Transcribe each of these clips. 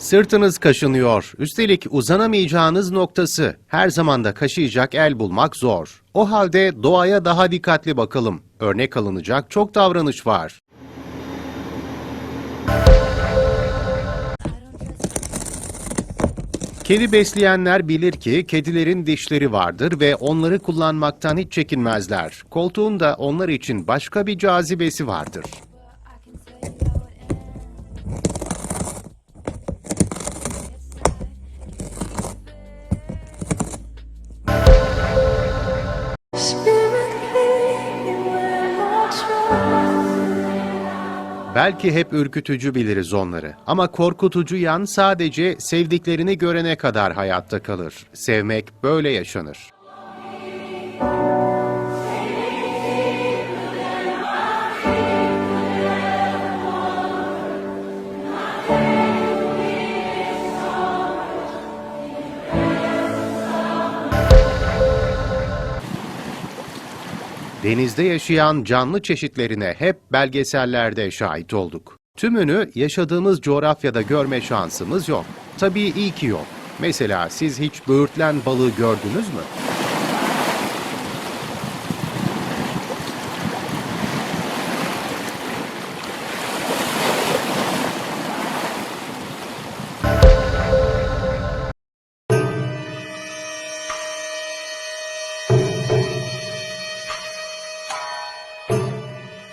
Sırtınız kaşınıyor. Üstelik uzanamayacağınız noktası. Her zaman da kaşıyacak el bulmak zor. O halde doğaya daha dikkatli bakalım. Örnek alınacak çok davranış var. Kedi besleyenler bilir ki kedilerin dişleri vardır ve onları kullanmaktan hiç çekinmezler. Koltuğun da onlar için başka bir cazibesi vardır. Belki hep ürkütücü biliriz onları ama korkutucu yan sadece sevdiklerini görene kadar hayatta kalır. Sevmek böyle yaşanır. Denizde yaşayan canlı çeşitlerine hep belgesellerde şahit olduk. Tümünü yaşadığımız coğrafyada görme şansımız yok. Tabii iyi ki yok. Mesela siz hiç böğürtlen balığı gördünüz mü?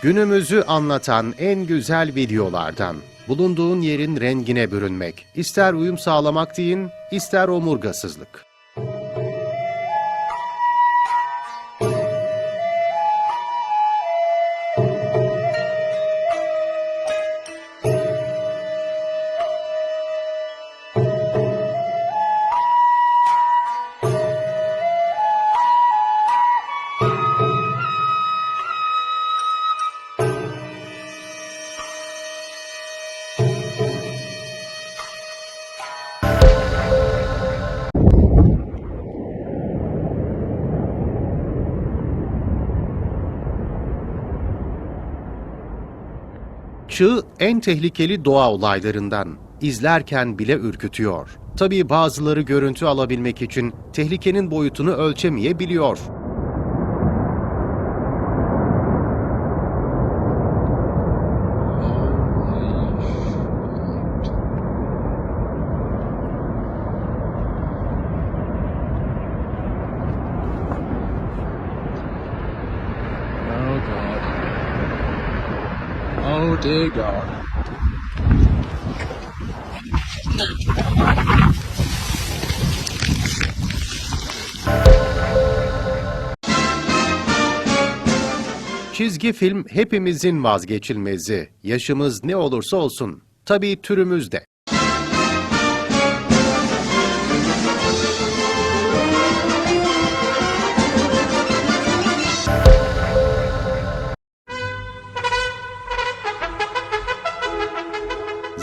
Günümüzü anlatan en güzel videolardan. Bulunduğun yerin rengine bürünmek. İster uyum sağlamak deyin, ister omurgasızlık. Çığ en tehlikeli doğa olaylarından. İzlerken bile ürkütüyor. Tabii bazıları görüntü alabilmek için tehlikenin boyutunu ölçemeyebiliyor. Oh God. Oh dear God. Çizgi film hepimizin vazgeçilmezi. Yaşımız ne olursa olsun. Tabii türümüz de.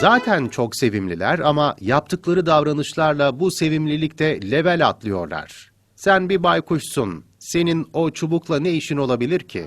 Zaten çok sevimliler ama yaptıkları davranışlarla bu sevimlilikte level atlıyorlar. Sen bir baykuşsun. Senin o çubukla ne işin olabilir ki?